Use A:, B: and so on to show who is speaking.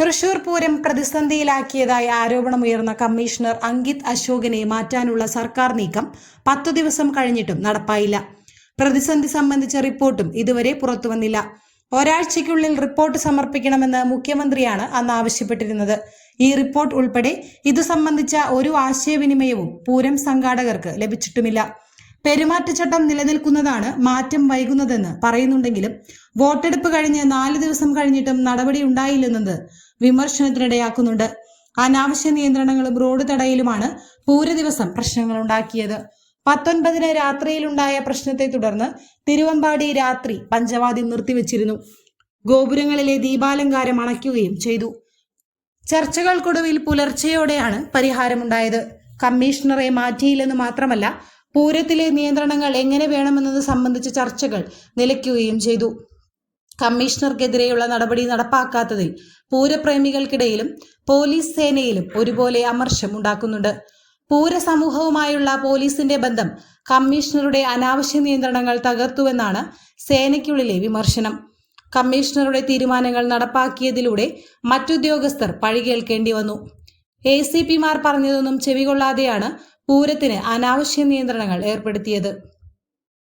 A: തൃശൂർ പൂരം പ്രതിസന്ധിയിലാക്കിയതായി ആരോപണമുയർന്ന കമ്മീഷണർ അങ്കിത് അശോകനെ മാറ്റാനുള്ള സർക്കാർ നീക്കം പത്തു ദിവസം കഴിഞ്ഞിട്ടും നടപ്പായില്ല. പ്രതിസന്ധി സംബന്ധിച്ച റിപ്പോർട്ടും ഇതുവരെ പുറത്തുവന്നില്ല. ഒരാഴ്ചയ്ക്കുള്ളിൽ റിപ്പോർട്ട് സമർപ്പിക്കണമെന്ന് മുഖ്യമന്ത്രിയാണ് അന്ന് ആവശ്യപ്പെട്ടിരുന്നത്. ഈ റിപ്പോർട്ട് ഉൾപ്പെടെ ഇതു സംബന്ധിച്ച ഒരു ആശയവിനിമയവും പൂരം സംഘാടകർക്ക് ലഭിച്ചിട്ടുമില്ല. പെരുമാറ്റച്ചട്ടം നിലനിൽക്കുന്നതാണ് മാറ്റം വൈകുന്നതെന്ന് പറയുന്നുണ്ടെങ്കിലും വോട്ടെടുപ്പ് കഴിഞ്ഞ് നാല് ദിവസം കഴിഞ്ഞിട്ടും നടപടി ഉണ്ടായില്ലെന്നത് വിമർശനത്തിനിടയാക്കുന്നുണ്ട്. അനാവശ്യ നിയന്ത്രണങ്ങളും റോഡ് തടയിലുമാണ് പൂര ദിവസം പ്രശ്നങ്ങൾ ഉണ്ടാക്കിയത് പത്തൊൻപതിന് രാത്രിയിലുണ്ടായ പ്രശ്നത്തെ തുടർന്ന് തിരുവമ്പാടി രാത്രി പഞ്ചവാദ്യം നിർത്തിവെച്ചിരുന്നു. ഗോപുരങ്ങളിലെ ദീപാലങ്കാരം അണയ്ക്കുകയും ചെയ്തു. ചർച്ചകൾക്കൊടുവിൽ പുലർച്ചെയോടെയാണ് പരിഹാരമുണ്ടായത്. കമ്മീഷണറെ മാറ്റിയില്ലെന്ന് മാത്രമല്ല പൂരത്തിലെ നിയന്ത്രണങ്ങൾ എങ്ങനെ വേണമെന്നത് സംബന്ധിച്ച ചർച്ചകൾ നിലയ്ക്കുകയും ചെയ്തു. കമ്മീഷണർക്കെതിരെയുള്ള നടപടി നടപ്പാക്കാത്തതിൽ പൂരപ്രേമികൾക്കിടയിലും പോലീസ് സേനയിലും ഒരുപോലെ അമർഷം ഉണ്ടാക്കുന്നുണ്ട്. പൂരസമൂഹവുമായുള്ള പോലീസിന്റെ ബന്ധം കമ്മീഷണറുടെ അനാവശ്യ നിയന്ത്രണങ്ങൾ തകർത്തുവെന്നാണ് സേനയ്ക്കുള്ളിലെ വിമർശനം. കമ്മീഷണറുടെ തീരുമാനങ്ങൾ നടപ്പാക്കിയതിലൂടെ മറ്റുദ്യോഗസ്ഥർ പഴി കേൾക്കേണ്ടി വന്നു. എ സി പിമാർ പറഞ്ഞതൊന്നും ചെവികൊള്ളാതെയാണ് പൂരത്തിന് അനാവശ്യ നിയന്ത്രണങ്ങൾ ഏർപ്പെടുത്തിയത്.